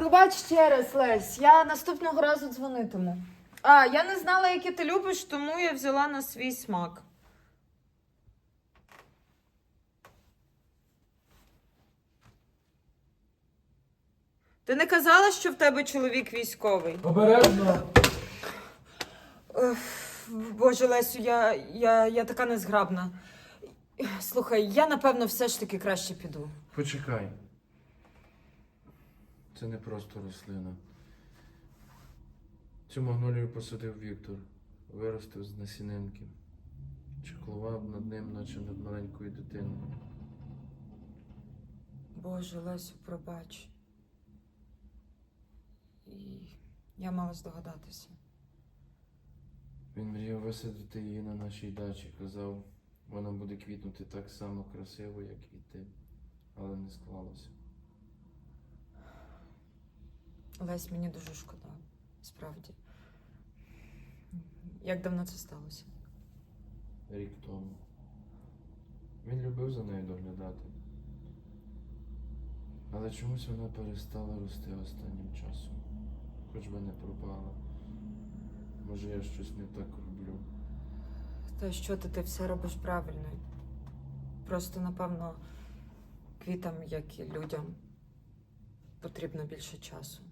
Пробач ще раз, Лесь, я наступного разу дзвонитиму. А, я не знала, які ти любиш, тому я взяла на свій смак. Ти не казала, що в тебе чоловік військовий? Обережно. Боже, Лесю, я, я, я така незграбна. Слухай, я напевно все ж таки краще піду. Почекай. Це не просто рослина. Цю магнолію посадив Віктор, виростив з насінинки. Чеклував над ним, наче над маленькою дитиною. Боже, Лесю, пробач. І я мала здогадатися. Він мріяв висадити її на нашій дачі. Казав, вона буде квітнути так само красиво, як і ти. Але не склалося. Лесь, мені дуже шкода, справді. Як давно це сталося? Рік тому. Він любив за нею доглядати. Але чомусь вона перестала рости останнім часом. Хоч би не пропала. Може, я щось не так роблю. Та що ти, ти все робиш правильно. Просто, напевно, квітам, як і людям, потрібно більше часу.